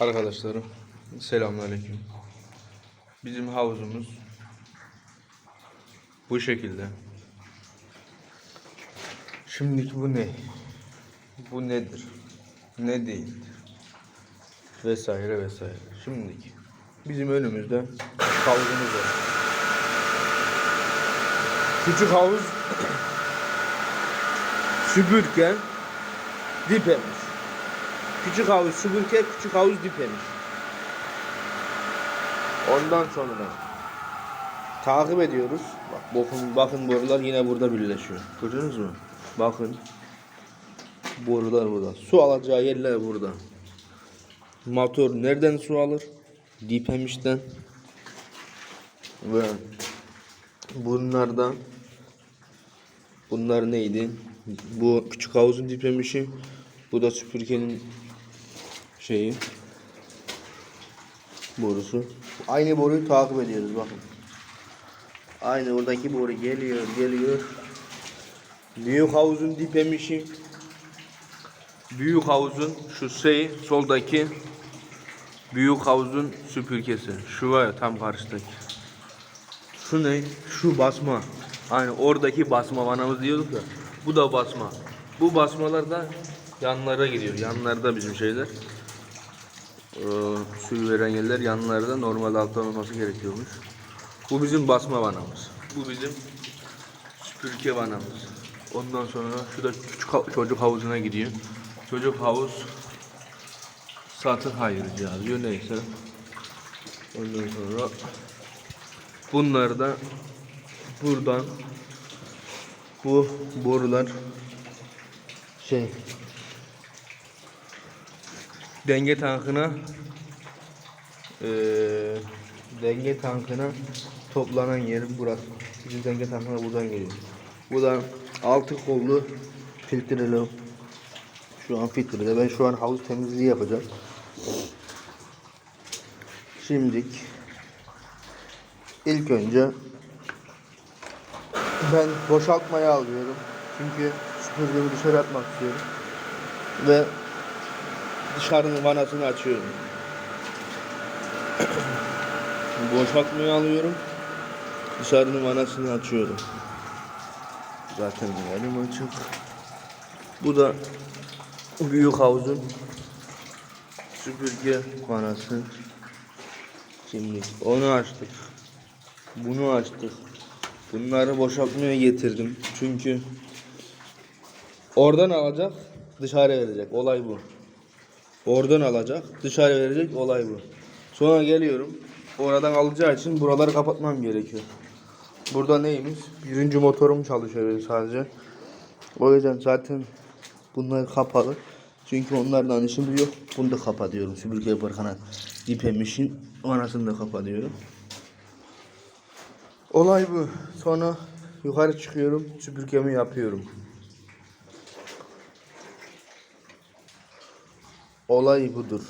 Arkadaşlarım selamünaleyküm. Bizim havuzumuz bu şekilde. Şimdiki bu ne? Bu nedir? Ne değildir? Vesaire vesaire. Şimdiki bizim önümüzde havuzumuz var. Küçük havuz süpürge dipemiş. Küçük havuz süpürge, küçük havuz dipemiş. Ondan sonra takip ediyoruz. Bak bakın bakın borular yine burada birleşiyor. Gördünüz mü? Bakın. Borular burada. Su alacağı yerler burada. Motor nereden su alır? Dipemişten. Ve bunlardan Bunlar neydi? Bu küçük havuzun dipemişi. Bu da süpürgenin şeyi. Borusu. Aynı boruyu takip ediyoruz bakın. Aynı oradaki boru geliyor geliyor. Büyük havuzun dipemişi. Büyük havuzun şu şey soldaki büyük havuzun süpürgesi. Şu var ya tam karşıdaki. Şu ne? Şu basma. Aynı oradaki basma vanamız diyorduk ya. Bu da basma. Bu basmalar da yanlara gidiyor. Yanlarda bizim şeyler. Ee, suyu veren yerler yanlarda normal alttan olması gerekiyormuş. Bu bizim basma vanamız. Bu bizim süpürge vanamız. Ondan sonra şu da küçük ha- çocuk havuzuna gidiyor. Çocuk havuz satır hayır yazıyor neyse. Ondan sonra bunlar da buradan bu borular şey denge tankına eee, denge tankına toplanan yer burası. Bizim denge tankına buradan geliyor. Bu da altı kollu filtreli. Şu an filtrede. Ben şu an havuz temizliği yapacağım. Şimdik ilk önce ben boşaltmaya alıyorum. Çünkü süpürgemi dışarı atmak istiyorum. Ve dışarının vanasını açıyorum. Boşaltmaya alıyorum. Dışarının vanasını açıyorum. Zaten elim açık. Bu da büyük havuzun süpürge vanası. Şimdi onu açtık. Bunu açtık. Bunları boşaltmaya getirdim. Çünkü oradan alacak, dışarı verecek. Olay bu. Oradan alacak, dışarı verecek. Olay bu. Sonra geliyorum. Oradan alacağı için buraları kapatmam gerekiyor. Burada neymiş? Birinci motorum çalışıyor sadece. O yüzden zaten bunlar kapalı. Çünkü onlardan işim yok. Bunu da kapatıyorum. Süpürge yaparken dipemişin anasını da kapatıyorum. Olay bu. Sonra yukarı çıkıyorum. Süpürgemi yapıyorum. Olay budur.